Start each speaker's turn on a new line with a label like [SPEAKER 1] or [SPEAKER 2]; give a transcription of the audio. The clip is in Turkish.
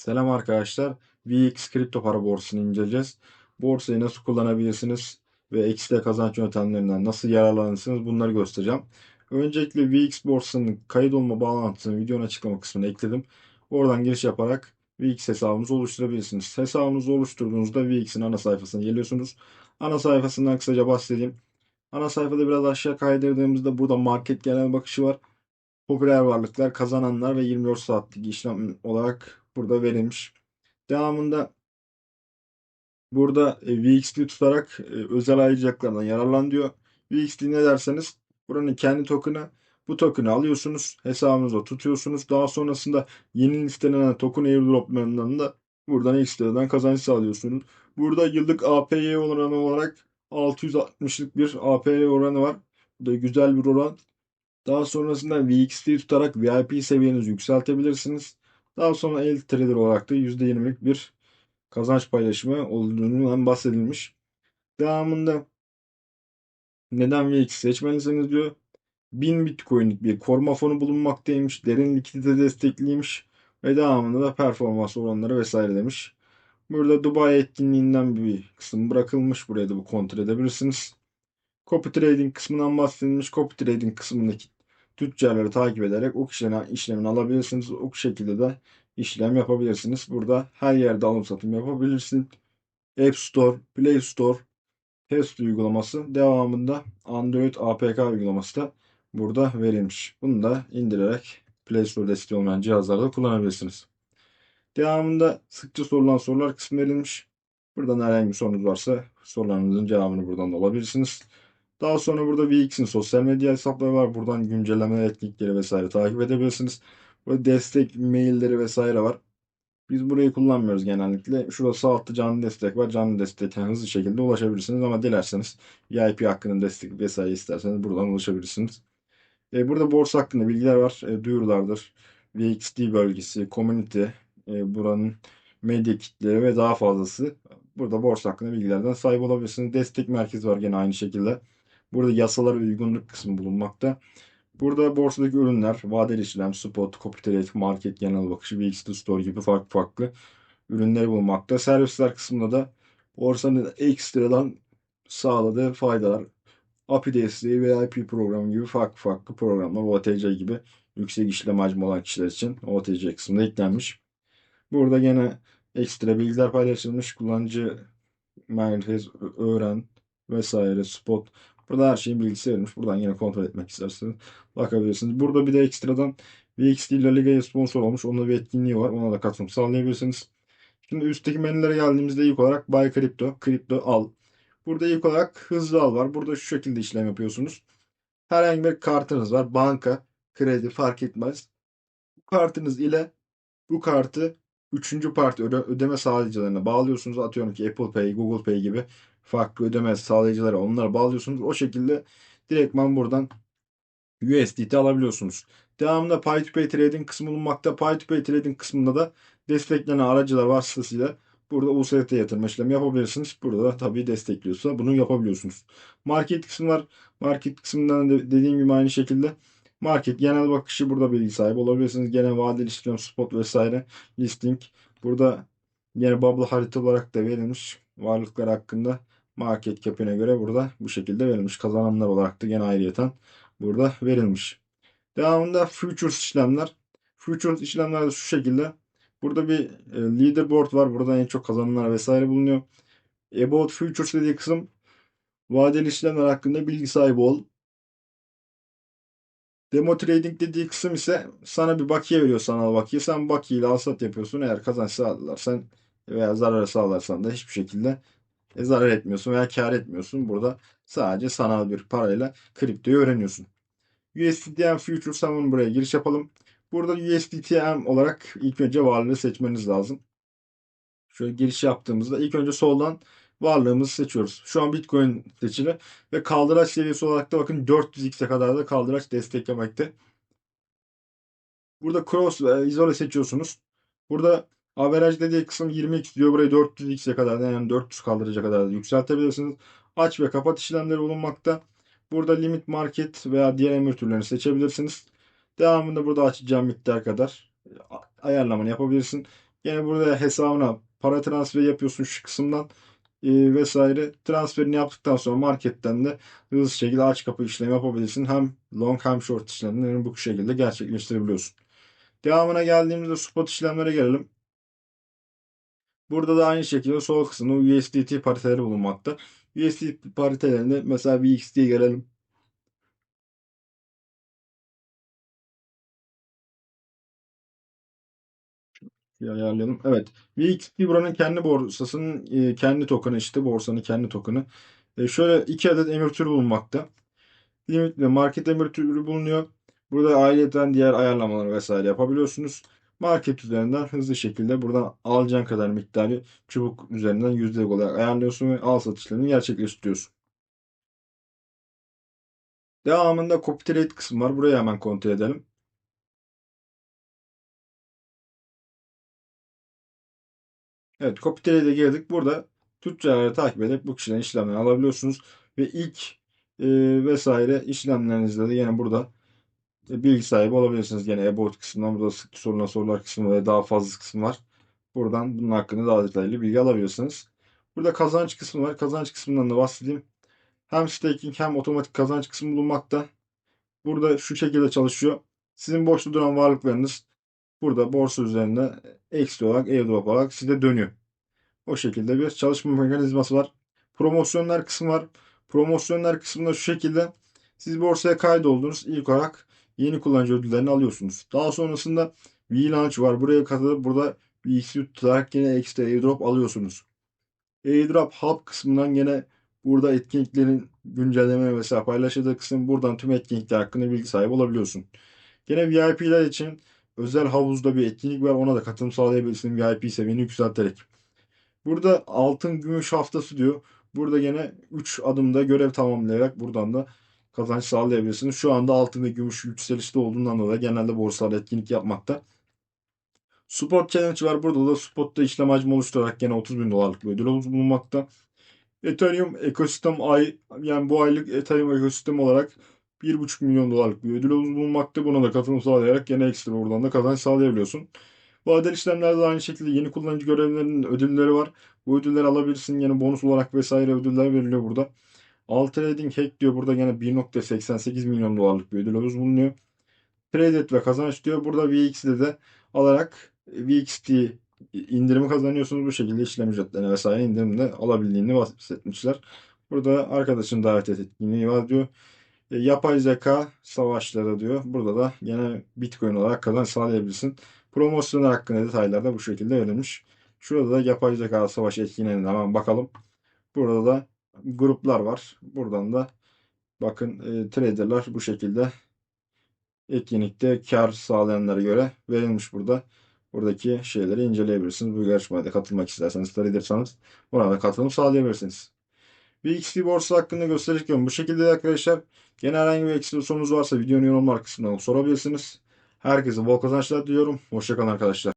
[SPEAKER 1] Selam arkadaşlar. VX kripto para borsasını inceleyeceğiz. Borsayı nasıl kullanabilirsiniz ve ekstra kazanç yöntemlerinden nasıl yararlanırsınız bunları göstereceğim. Öncelikle VX borsasının kayıt olma bağlantısını videonun açıklama kısmına ekledim. Oradan giriş yaparak VX hesabınızı oluşturabilirsiniz. Hesabınızı oluşturduğunuzda VX'in ana sayfasına geliyorsunuz. Ana sayfasından kısaca bahsedeyim. Ana sayfada biraz aşağı kaydırdığımızda burada market genel bakışı var. Popüler varlıklar, kazananlar ve 24 saatlik işlem olarak burada verilmiş. Devamında burada e, VXD tutarak e, özel ayrıcalıklardan yararlan diyor. VXD ne derseniz buranın kendi token'ı bu token'ı alıyorsunuz. Hesabınızda tutuyorsunuz. Daha sonrasında yeni listelenen token airdroplarından da buradan ekstradan kazanç sağlıyorsunuz. Burada yıllık APY oranı olarak 660'lık bir APY oranı var. Bu da güzel bir oran. Daha sonrasında VXT tutarak VIP seviyenizi yükseltebilirsiniz. Daha sonra el trader olarak da %20'lik bir kazanç paylaşımı olduğundan bahsedilmiş. Devamında neden VX seçmelisiniz diyor. 1000 Bitcoin'lik bir koruma fonu bulunmaktaymış. Derin likidite destekliymiş. Ve devamında da performans oranları vesaire demiş. Burada Dubai etkinliğinden bir kısım bırakılmış. Buraya da bu kontrol edebilirsiniz. Copy trading kısmından bahsedilmiş. Copy trading kısmındaki tüccarları takip ederek o kişilerin işlemini alabilirsiniz. O şekilde de işlem yapabilirsiniz. Burada her yerde alım satım yapabilirsin. App Store, Play Store, test uygulaması devamında Android APK uygulaması da burada verilmiş. Bunu da indirerek Play Store desteği olmayan cihazlarda kullanabilirsiniz. Devamında sıkça sorulan sorular kısmı verilmiş. Buradan herhangi bir sorunuz varsa sorularınızın cevabını buradan da alabilirsiniz. Daha sonra burada VX'in sosyal medya hesapları var. Buradan güncelleme etkinlikleri vesaire takip edebilirsiniz. Burada destek mailleri vesaire var. Biz burayı kullanmıyoruz genellikle. Şurada sağ altta canlı destek var. Canlı destekten hızlı şekilde ulaşabilirsiniz ama dilerseniz VIP hakkında destek vesaire isterseniz buradan ulaşabilirsiniz. E, burada borsa hakkında bilgiler var. E, duyurulardır. VXD bölgesi, community, e, buranın medya kitleri ve daha fazlası. Burada borsa hakkında bilgilerden sahip olabilirsiniz. Destek merkezi var gene aynı şekilde. Burada yasalara uygunluk kısmı bulunmakta. Burada borsadaki ürünler, vadeli işlem, spot, copy market genel bakışı, VXT store gibi farklı farklı ürünleri bulunmakta. Servisler kısmında da borsanın ekstradan sağladığı faydalar, API desteği, VIP programı gibi farklı farklı programlar, OTC gibi yüksek işlem hacmi olan kişiler için OTC kısmında eklenmiş. Burada gene ekstra bilgiler paylaşılmış. Kullanıcı manifest, öğren vesaire, spot Burada her şeyin bilgisi verilmiş. Buradan yine kontrol etmek isterseniz bakabilirsiniz. Burada bir de ekstradan VXT La Liga'ya sponsor olmuş. Onun bir etkinliği var. Ona da katılım sağlayabilirsiniz. Şimdi üstteki menülere geldiğimizde ilk olarak Buy Crypto, Crypto al. Burada ilk olarak hızlı al var. Burada şu şekilde işlem yapıyorsunuz. Herhangi bir kartınız var. Banka, kredi fark etmez. Bu kartınız ile bu kartı üçüncü parti öde ödeme sağlayıcılarına bağlıyorsunuz. Atıyorum ki Apple Pay, Google Pay gibi farklı ödeme sağlayıcılara onlara bağlıyorsunuz. O şekilde direktman buradan USDT alabiliyorsunuz. Devamında Pay to Pay Trading kısmı bulunmakta. Pay to Pay Trading kısmında da desteklenen aracılar vasıtasıyla burada USDT yatırma işlemi yapabilirsiniz. Burada da tabii destekliyorsa bunu yapabiliyorsunuz. Market kısmı var. Market kısmından da dediğim gibi aynı şekilde market genel bakışı burada bilgi sahibi olabilirsiniz. Genel vadeli işlem, spot vesaire listing. Burada yine bubble harita olarak da verilmiş varlıklar hakkında market cap'ine göre burada bu şekilde verilmiş. Kazananlar olarak da gene ayrıyeten burada verilmiş. Devamında futures işlemler. Futures işlemler de şu şekilde. Burada bir e, leaderboard var. Burada en çok kazananlar vesaire bulunuyor. About Futures dediği kısım vadeli işlemler hakkında bilgi sahibi ol. Demo trading dediği kısım ise sana bir bakiye veriyor sanal bakiye. Sen bakiye ile alsat yapıyorsun. Eğer kazanç sağlarsan veya zarar sağlarsan da hiçbir şekilde e, zarar etmiyorsun veya kar etmiyorsun. Burada sadece sanal bir parayla kriptoyu öğreniyorsun. USDTM Future Summon buraya giriş yapalım. Burada USDTM olarak ilk önce varlığı seçmeniz lazım. Şöyle giriş yaptığımızda ilk önce soldan varlığımızı seçiyoruz. Şu an Bitcoin seçili ve kaldıraç seviyesi olarak da bakın 400x'e kadar da kaldıraç desteklemekte. Burada cross ve izole seçiyorsunuz. Burada Average dediği kısım 20x diyor. Burayı 400x'e kadar yani 400 kaldıracak kadar da yükseltebilirsiniz. Aç ve kapat işlemleri bulunmakta. Burada limit market veya diğer emir türlerini seçebilirsiniz. Devamında burada açacağım miktar kadar ayarlamanı yapabilirsin. Gene burada hesabına para transferi yapıyorsun şu kısımdan e, vesaire. Transferini yaptıktan sonra marketten de hızlı şekilde aç kapı işlemi yapabilirsin. Hem long hem short işlemlerini bu şekilde gerçekleştirebiliyorsun. Devamına geldiğimizde spot işlemlere gelelim. Burada da aynı şekilde sol kısımda USDT pariteleri bulunmakta. USDT paritelerinde mesela VXT'ye gelelim. Ayarlayalım. Evet. VXT buranın kendi borsasının e, kendi tokenı işte borsanın kendi tokenı. E, şöyle iki adet emir türü bulunmakta. Limit ve market emir türü bulunuyor. Burada ayrıyeten diğer ayarlamaları vesaire yapabiliyorsunuz. Market üzerinden hızlı şekilde buradan alacağın kadar miktarı çubuk üzerinden yüzdelik olarak ayarlıyorsun ve al satışlarını gerçekleştiriyorsun. Devamında copy trade kısmı var. Burayı hemen kontrol edelim. Evet, copy trade'e girdik. Burada tüccarları takip edip bu kişilerin işlemlerini alabiliyorsunuz. Ve ilk e, vesaire işlemlerinizde de yine burada bilgi sahibi olabilirsiniz. Yine about kısmından burada sık sorulan sorular kısmında ve daha fazla kısım var. Buradan bunun hakkında daha detaylı bilgi alabilirsiniz. Burada kazanç kısmı var. Kazanç kısmından da bahsedeyim. Hem staking hem otomatik kazanç kısmı bulunmakta. Burada şu şekilde çalışıyor. Sizin boşta duran varlıklarınız burada borsa üzerinde ekstra olarak airdrop olarak size dönüyor. O şekilde bir çalışma mekanizması var. Promosyonlar kısmı var. Promosyonlar kısmında şu şekilde siz borsaya kaydoldunuz. İlk olarak yeni kullanıcı ödüllerini alıyorsunuz. Daha sonrasında V-Launch var. Buraya katılıp burada VXU tutarak yine ekstra airdrop alıyorsunuz. Airdrop Hub kısmından yine burada etkinliklerin güncelleme vesaire paylaşıldığı kısım buradan tüm etkinlikler hakkında bilgi sahibi olabiliyorsun. Yine VIP'ler için özel havuzda bir etkinlik var. Ona da katılım sağlayabilirsin VIP seviyeni yükselterek. Burada altın gümüş haftası diyor. Burada yine 3 adımda görev tamamlayarak buradan da kazanç sağlayabilirsiniz. Şu anda altın ve gümüş yükselişte olduğundan dolayı genelde borsalar etkinlik yapmakta. Spot Challenge var. Burada da spotta işlem hacmi oluşturarak yine 30 bin dolarlık bir ödül bulunmakta. Ethereum ekosistem ay yani bu aylık Ethereum ekosistem olarak 1,5 milyon dolarlık bir ödül bulunmakta. Buna da katılım sağlayarak yine ekstra buradan da kazanç sağlayabiliyorsun. Vadeli işlemlerde de aynı şekilde yeni kullanıcı görevlerinin ödülleri var. Bu ödülleri alabilirsin. Yine bonus olarak vesaire ödüller veriliyor burada. Alt Trading Hack diyor. Burada yine 1.88 milyon dolarlık bir ödülümüz bulunuyor. Trade ve kazanç diyor. Burada VX'de de alarak VXT indirimi kazanıyorsunuz. Bu şekilde işlem ücretlerine vesaire indirimde alabildiğini bahsetmişler. Burada arkadaşın davet et etkinliği var diyor. E, yapay zeka savaşları diyor. Burada da yine Bitcoin olarak kazanç sağlayabilirsin. Promosyonlar hakkında detaylar da bu şekilde verilmiş. Şurada da yapay zeka savaş etkinliğine hemen bakalım. Burada da gruplar var. Buradan da bakın e, traderlar bu şekilde etkinlikte kar sağlayanlara göre verilmiş burada. Buradaki şeyleri inceleyebilirsiniz. Bu yarışmaya da katılmak isterseniz tradersanız buna da katılım sağlayabilirsiniz. Bir XP borsa hakkında göstereceğim. Bu şekilde arkadaşlar. Gene herhangi bir ekstra sorunuz varsa videonun yorumlar kısmından sorabilirsiniz. Herkese bol kazançlar diliyorum. Hoşçakalın arkadaşlar.